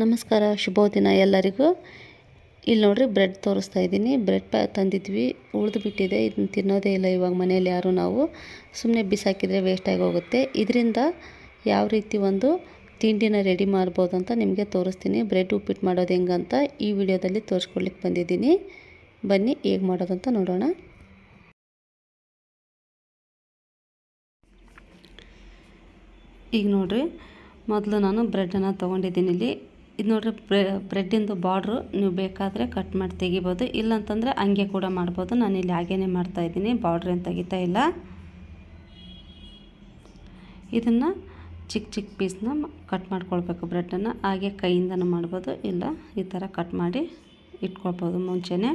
ನಮಸ್ಕಾರ ಶುಭ ದಿನ ಎಲ್ಲರಿಗೂ. ಇಲ್ಲಿ ನೋಡಿರಿ, ಬ್ರೆಡ್ ತೋರಿಸ್ತಾ ಇದ್ದೀನಿ. ಬ್ರೆಡ್ ಪ್ಯಾ ತಂದಿದ್ವಿ, ಉಳಿದು ಬಿಟ್ಟಿದೆ. ಇದನ್ನ ತಿನ್ನೋದೇ ಇಲ್ಲ ಇವಾಗ ಮನೆಯಲ್ಲಿ ಯಾರು ನಾವು. ಸುಮ್ಮನೆ ಬಿಸಾಕಿದರೆ ವೇಸ್ಟಾಗಿ ಹೋಗುತ್ತೆ. ಇದರಿಂದ ಯಾವ ರೀತಿ ಒಂದು ತಿಂಡಿನ ರೆಡಿ ಮಾಡ್ಬೋದು ಅಂತ ನಿಮಗೆ ತೋರಿಸ್ತೀನಿ. ಬ್ರೆಡ್ ಉಪ್ಪಿಟ್ಟು ಮಾಡೋದು ಹೆಂಗಂತ ಈ ವಿಡಿಯೋದಲ್ಲಿ ತೋರಿಸ್ಕೊಡ್ಲಿಕ್ಕೆ ಬಂದಿದ್ದೀನಿ. ಬನ್ನಿ, ಹೇಗೆ ಮಾಡೋದಂತ ನೋಡೋಣ. ಈಗ ನೋಡಿರಿ, ಮೊದಲು ನಾನು ಬ್ರೆಡನ್ನು ತೊಗೊಂಡಿದ್ದೀನಿ ಇಲ್ಲಿ. ಇದು ನೋಡ್ರಿ ಬ್ರೆ ಬ್ರೆಡ್ಡಿಂದು ಬಾರ್ಡ್ರು ನೀವು ಬೇಕಾದರೆ ಕಟ್ ಮಾಡಿ ತೆಗಿಬೋದು, ಇಲ್ಲಂತಂದರೆ ಹಂಗೆ ಕೂಡ ಮಾಡ್ಬೋದು. ನಾನು ಇಲ್ಲಿ ಹಾಗೇ ಮಾಡ್ತಾಯಿದ್ದೀನಿ ಬಾರ್ಡ್ರ್ ಏನು ತೆಗಿತಾ ಇಲ್ಲ. ಇದನ್ನು ಚಿಕ್ಕ ಚಿಕ್ಕ ಪೀಸ್ನ ಕಟ್ ಮಾಡ್ಕೊಳ್ಬೇಕು ಬ್ರೆಡ್ಡನ್ನು ಹಾಗೆ ಕೈಯಿಂದನೂ ಮಾಡ್ಬೋದು, ಇಲ್ಲ ಈ ಥರ ಕಟ್ ಮಾಡಿ ಇಟ್ಕೊಳ್ಬೋದು ಮುಂಚೆನೇ.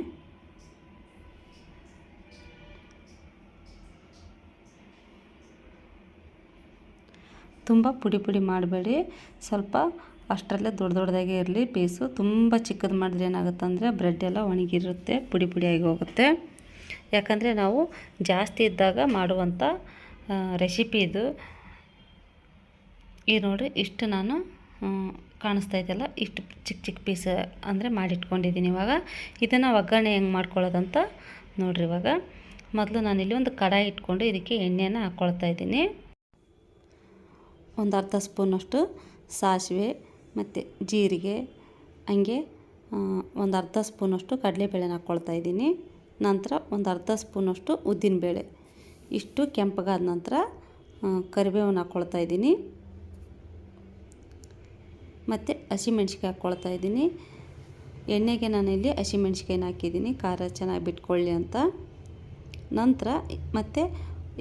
ತುಂಬ ಪುಡಿ ಪುಡಿ ಮಾಡಬೇಡಿ. ಸ್ವಲ್ಪ ಅಷ್ಟರಲ್ಲೇ ದೊಡ್ಡ ದೊಡ್ಡದಾಗೆ ಇರಲಿ, ಪೀಸು ತುಂಬ ಚಿಕ್ಕದು ಮಾಡಿದ್ರೆ ಏನಾಗುತ್ತೆ ಅಂದರೆ ಬ್ರೆಡ್ ಎಲ್ಲ ಒಣಗಿರುತ್ತೆ, ಪುಡಿ ಪುಡಿಯಾಗಿ ಹೋಗುತ್ತೆ. ಯಾಕಂದರೆ ನಾವು ಜಾಸ್ತಿ ಇದ್ದಾಗ ಮಾಡುವಂಥ ರೆಸಿಪಿ ಇದು. ಈ ನೋಡಿ ಇಷ್ಟು ನಾನು ಕಾಣಿಸ್ತಾ ಇದೆಯಲ್ಲ, ಇಷ್ಟು ಚಿಕ್ಕ ಚಿಕ್ಕ ಪೀಸ್ ಅಂದರೆ ಮಾಡಿಟ್ಕೊಂಡಿದ್ದೀನಿ ಇವಾಗ. ಇದನ್ನು ಒಗ್ಗರಣೆ ಹೆಂಗೆ ಮಾಡ್ಕೊಳ್ಳೋದಂತ ನೋಡಿರಿ ಇವಾಗ. ಮೊದಲು ನಾನಿಲ್ಲಿ ಒಂದು ಕಡಾಯಿ ಇಟ್ಕೊಂಡು ಇದಕ್ಕೆ ಎಣ್ಣೆನ ಹಾಕ್ಕೊಳ್ತಾ ಇದ್ದೀನಿ. ಒಂದು ಅರ್ಧ ಸ್ಪೂನಷ್ಟು ಸಾಸಿವೆ ಮತ್ತು ಜೀರಿಗೆ, ಹಂಗೆ ಒಂದು ಅರ್ಧ ಸ್ಪೂನಷ್ಟು ಕಡಲೆಬೇಳೆನ ಹಾಕ್ಕೊಳ್ತಾ ಇದ್ದೀನಿ. ನಂತರ ಒಂದು ಅರ್ಧ ಸ್ಪೂನಷ್ಟು ಉದ್ದಿನಬೇಳೆ. ಇಷ್ಟು ಕೆಂಪಗಾದ ನಂತರ ಕರಿಬೇವನ್ನ ಹಾಕ್ಕೊಳ್ತಾ ಇದ್ದೀನಿ. ಮತ್ತು ಹಸಿಮೆಣ್ಸಿಕಾಯಿ ಹಾಕ್ಕೊಳ್ತಾ ಇದ್ದೀನಿ. ಎಣ್ಣೆಗೆ ನಾನಿಲ್ಲಿ ಹಸಿಮೆಣ್ಸಿಕಾಯಿನ ಹಾಕಿದ್ದೀನಿ. ಖಾರ ಚೆನ್ನಾಗಿ ಬಿಟ್ಕೊಳ್ಳಿ ಅಂತ. ನಂತರ ಮತ್ತು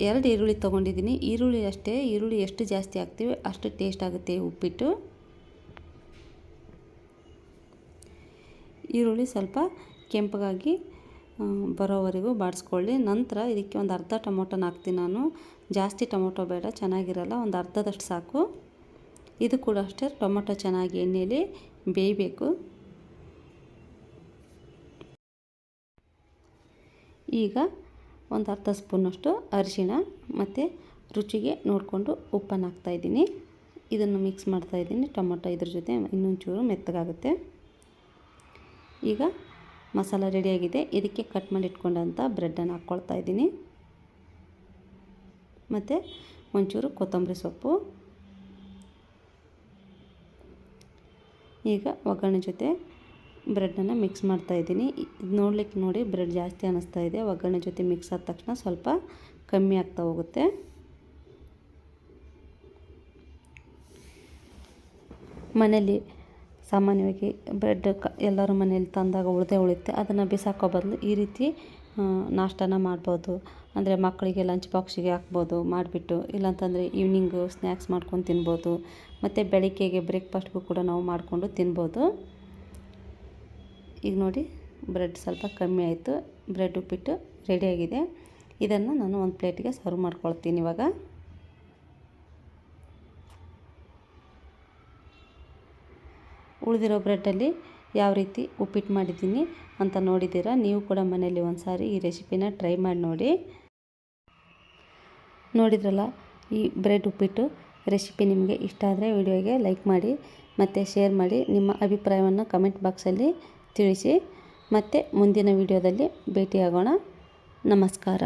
ಎರಡು ಈರುಳ್ಳಿ ತೊಗೊಂಡಿದ್ದೀನಿ. ಈರುಳ್ಳಿ ಅಷ್ಟೇ. ಈರುಳ್ಳಿ ಎಷ್ಟು ಜಾಸ್ತಿ ಹಾಕ್ತೀವಿ ಅಷ್ಟು ಟೇಸ್ಟ್ ಆಗುತ್ತೆ ಉಪ್ಪಿಟ್ಟು. ಈರುಳ್ಳಿ ಸ್ವಲ್ಪ ಕೆಂಪಗಾಗಿ ಬರೋವರೆಗೂ ಬಾಡಿಸ್ಕೊಳ್ಳಿ. ನಂತರ ಇದಕ್ಕೆ ಒಂದು ಅರ್ಧ ಟೊಮೊಟೊನ ಹಾಕ್ತೀನಿ ನಾನು. ಜಾಸ್ತಿ ಟೊಮೊಟೊ ಬೇಡ, ಚೆನ್ನಾಗಿರಲ್ಲ, ಒಂದು ಅರ್ಧದಷ್ಟು ಸಾಕು. ಇದು ಕೂಡ ಅಷ್ಟೇ, ಟೊಮೊಟೊ ಚೆನ್ನಾಗಿ ಎಣ್ಣೆಯಲ್ಲಿ ಬೇಯಬೇಕು. ಈಗ ಒಂದು ಅರ್ಧ ಸ್ಪೂನಷ್ಟು ಅರಿಶಿಣ ಮತ್ತು ರುಚಿಗೆ ನೋಡಿಕೊಂಡು ಉಪ್ಪನ್ನು ಹಾಕ್ತಾಯಿದ್ದೀನಿ ಇದನ್ನು ಮಿಕ್ಸ್ ಮಾಡ್ತಾಯಿದ್ದೀನಿ ಟೊಮೊಟೊ ಇದ್ರ ಜೊತೆ ಇನ್ನೊಂಚೂರು ಮೆತ್ತಗಾಗುತ್ತೆ. ಈಗ ಮಸಾಲ ರೆಡಿಯಾಗಿದೆ. ಇದಕ್ಕೆ ಕಟ್ ಮಾಡಿ ಇಟ್ಕೊಂಡಂಥ ಬ್ರೆಡ್ಡನ್ನು ಹಾಕ್ಕೊಳ್ತಾ ಇದ್ದೀನಿ. ಮತ್ತು ಒಂಚೂರು ಕೊತ್ತಂಬರಿ ಸೊಪ್ಪು. ಈಗ ಒಗ್ಗರಣೆ ಜೊತೆ ಬ್ರೆಡ್ಡನ್ನು ಮಿಕ್ಸ್ ಮಾಡ್ತಾಯಿದ್ದೀನಿ ಇದು ನೋಡ್ಲಿಕ್ಕೆ ನೋಡಿ ಬ್ರೆಡ್ ಜಾಸ್ತಿ ಅನ್ನಿಸ್ತಾ ಇದೆ. ಒಗ್ಗರಣೆ ಜೊತೆ ಮಿಕ್ಸ್ ಆದ ತಕ್ಷಣ ಸ್ವಲ್ಪ ಕಮ್ಮಿ ಆಗ್ತಾ ಹೋಗುತ್ತೆ. ಮನೇಲಿ ಸಾಮಾನ್ಯವಾಗಿ ಬ್ರೆಡ್ ಕ ಎಲ್ಲರ ಮನೇಲಿ ತಂದಾಗ ಉಳಿದೇ ಉಳಿತೆ ಅದನ್ನು ಬಿಸಾಕೋ ಬದಲು ಈ ರೀತಿ ನಾಷ್ಟನ ಮಾಡ್ಬೋದು. ಅಂದರೆ ಮಕ್ಕಳಿಗೆ ಲಂಚ್ ಬಾಕ್ಸಿಗೆ ಹಾಕ್ಬೋದು, ಮಾಡಿಬಿಟ್ಟು. ಇಲ್ಲಾಂತಂದರೆ ಈವ್ನಿಂಗು ಸ್ನ್ಯಾಕ್ಸ್ ಮಾಡ್ಕೊಂಡು ತಿನ್ಬೋದು. ಮತ್ತು ಬೆಳಿಗ್ಗೆಗೆ ಬ್ರೇಕ್ಫಾಸ್ಟ್ಗೂ ಕೂಡ ನಾವು ಮಾಡಿಕೊಂಡು ತಿನ್ಬೋದು. ಈಗ ನೋಡಿ ಬ್ರೆಡ್ ಸ್ವಲ್ಪ ಕಮ್ಮಿ ಆಯಿತು. ಬ್ರೆಡ್ ಉಪ್ಪಿಟ್ಟು ರೆಡಿಯಾಗಿದೆ ಇದನ್ನು ನಾನು ಒಂದು ಪ್ಲೇಟಿಗೆ ಸರ್ವ್ ಮಾಡ್ಕೊಳ್ತೀನಿ ಇವಾಗ. ಉಳಿದಿರೋ ಬ್ರೆಡ್ಡಲ್ಲಿ ಯಾವ ರೀತಿ ಉಪ್ಪಿಟ್ಟು ಮಾಡಿದ್ದೀನಿ ಅಂತ ನೋಡಿದ್ದೀರಾ? ನೀವು ಕೂಡ ಮನೆಯಲ್ಲಿ ಒಂದು ಸಾರಿ ಈ ರೆಸಿಪಿನ ಟ್ರೈ ಮಾಡಿ ನೋಡಿ. ನೋಡಿದ್ರಲ್ಲ, ಈ ಬ್ರೆಡ್ ಉಪ್ಪಿಟ್ಟು ರೆಸಿಪಿ ನಿಮಗೆ ಇಷ್ಟ ಆದರೆ ವಿಡಿಯೋಗೆ ಲೈಕ್ ಮಾಡಿ, ಮತ್ತು ಶೇರ್ ಮಾಡಿ, ನಿಮ್ಮ ಅಭಿಪ್ರಾಯವನ್ನು ಕಮೆಂಟ್ ಬಾಕ್ಸಲ್ಲಿ ತಿಳಿಸಿ. ಮತ್ತು ಮುಂದಿನ ವಿಡಿಯೋದಲ್ಲಿ ಭೇಟಿಯಾಗೋಣ. ನಮಸ್ಕಾರ.